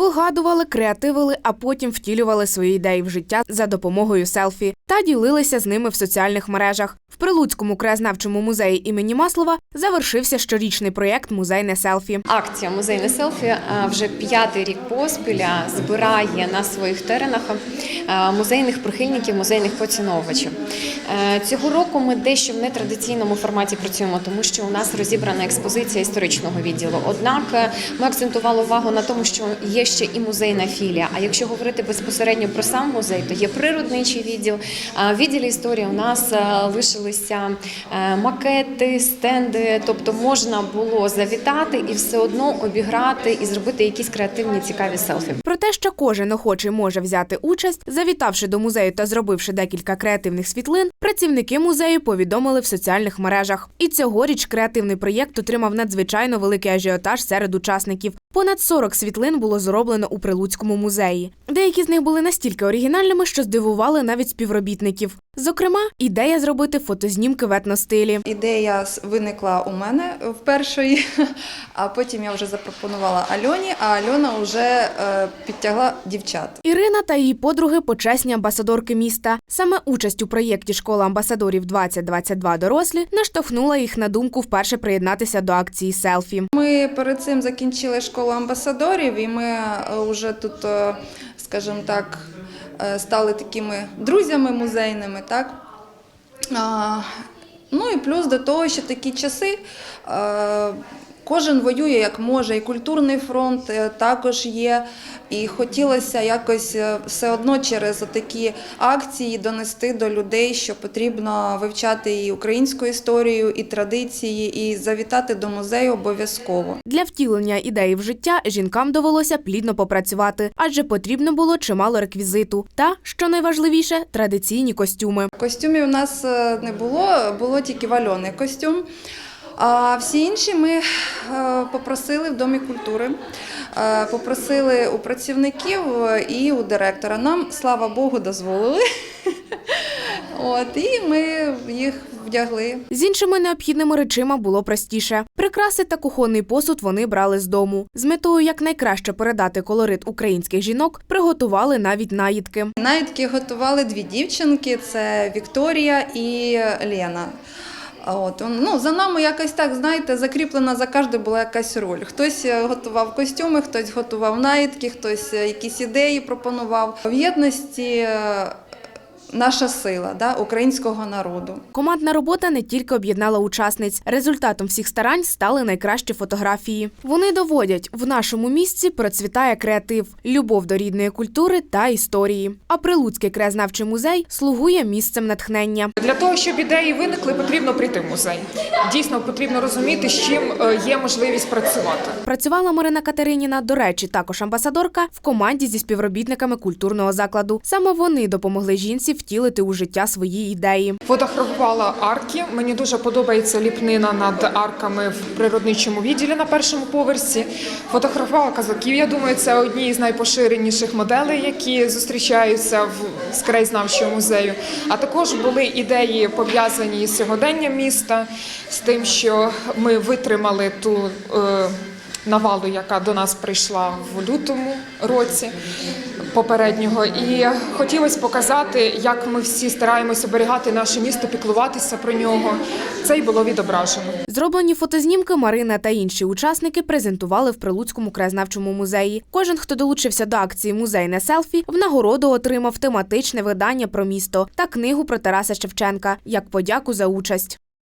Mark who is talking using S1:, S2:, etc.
S1: вигадували, креативили, а потім втілювали свої ідеї в життя за допомогою селфі та ділилися з ними в соціальних мережах. В Прилуцькому краєзнавчому музеї імені Маслова завершився щорічний проєкт Музейне селфі.
S2: Акція Музейне селфі е, вже п'ятий рік поспіль е, збирає на своїх теренах музейних прихильників, музейних поціновувачів. Е, Цього року ми дещо в нетрадиційному форматі працюємо, тому що у нас розібрана експозиція історичного відділу. Однак е, ми акцентували увагу на тому, що є ще і музейна філія. А якщо говорити безпосередньо про сам музей, то є природничий відділ. В відділі історії у нас е, лишилися е, макети, стенди, тобто можна було завітати і все одно обіграти і зробити якісь креативні цікаві селфі.
S1: Про те, що кожен охочий може взяти участь, завітавши до музею та зробивши декілька креативних світлин, працівники музею повідомили в соціальних мережах. І цьогоріч креативний проєкт отримав надзвичайно великий ажіотаж серед учасників. Понад 40 світлин було зроблено у Прилуцькому музеї. Деякі з них були настільки оригінальними, що здивували навіть співробітників. Зокрема, ідея зробити фотознімки в етностилі.
S3: Ідея виникла у мене в першої, а потім я вже запропонувала Альоні, а Альона вже е, підтягла дівчат.
S1: Ірина та її подруги почесні амбасадорки міста. Саме участь у проєкті Школа амбасадорів 2022 дорослі наштовхнула їх на думку вперше приєднатися до акції селфі.
S3: Ми перед цим закінчили школу амбасадорів, і ми е, вже тут, е, скажімо так, е, стали такими друзями музейними. Так? Ну і плюс до того, що такі часи. Кожен воює як може, і культурний фронт е, також є. І хотілося якось е, все одно через такі акції донести до людей, що потрібно вивчати і українську історію, і традиції, і завітати до музею обов'язково.
S1: Для втілення ідеї в життя жінкам довелося плідно попрацювати, адже потрібно було чимало реквізиту. Та, що найважливіше, традиційні костюми.
S3: Костюмів у нас е, не було, було тільки вальоний костюм. А всі інші ми е, попросили в Домі культури, е, попросили у працівників і у директора. Нам, слава Богу, дозволили. От, і ми їх вдягли.
S1: З іншими необхідними речима було простіше. Прикраси та кухонний посуд вони брали з дому. З метою якнайкраще передати колорит українських жінок, приготували навіть наїдки.
S3: Наїдки готували дві дівчинки: це Вікторія і Лена. От, ну, за нами якось так, знаєте, закріплена за кожну була якась роль. Хтось е, готував костюми, хтось готував наїдки, хтось е, якісь ідеї пропонував. В єдності е, наша сила да, українського народу.
S1: Командна робота не тільки об'єднала учасниць. Результатом всіх старань стали найкращі фотографії. Вони доводять, в нашому місці процвітає креатив, любов до рідної культури та історії. А Прилуцький краєзнавчий музей слугує місцем натхнення.
S4: Для того, щоб ідеї виникли, потрібно прийти в музей. Дійсно, потрібно розуміти, з чим е, є можливість працювати.
S1: Працювала Марина Катериніна, до речі, також амбасадорка в команді зі співробітниками культурного закладу. Саме вони допомогли жінці втілити у життя свої ідеї.
S4: Фотографувала арки. Мені дуже подобається ліпнина над арками в природничому відділі на першому поверсі. Фотографувала казаків. Я думаю, це одні з найпоширеніших моделей, які зустрічаються в з краєзнавчого музею. А також були ідеї пов'язані з сьогоденням міста, з тим, що ми витримали ту. Е, Навалу, яка до нас прийшла в лютому році попереднього, і хотілося показати, як ми всі стараємося оберігати наше місто, піклуватися про нього. Це й було відображено.
S1: Зроблені фотознімки Марина та інші учасники презентували в Прилуцькому краєзнавчому музеї. Кожен, хто долучився до акції Музейне селфі, в нагороду отримав тематичне видання про місто та книгу про Тараса Шевченка як подяку за участь.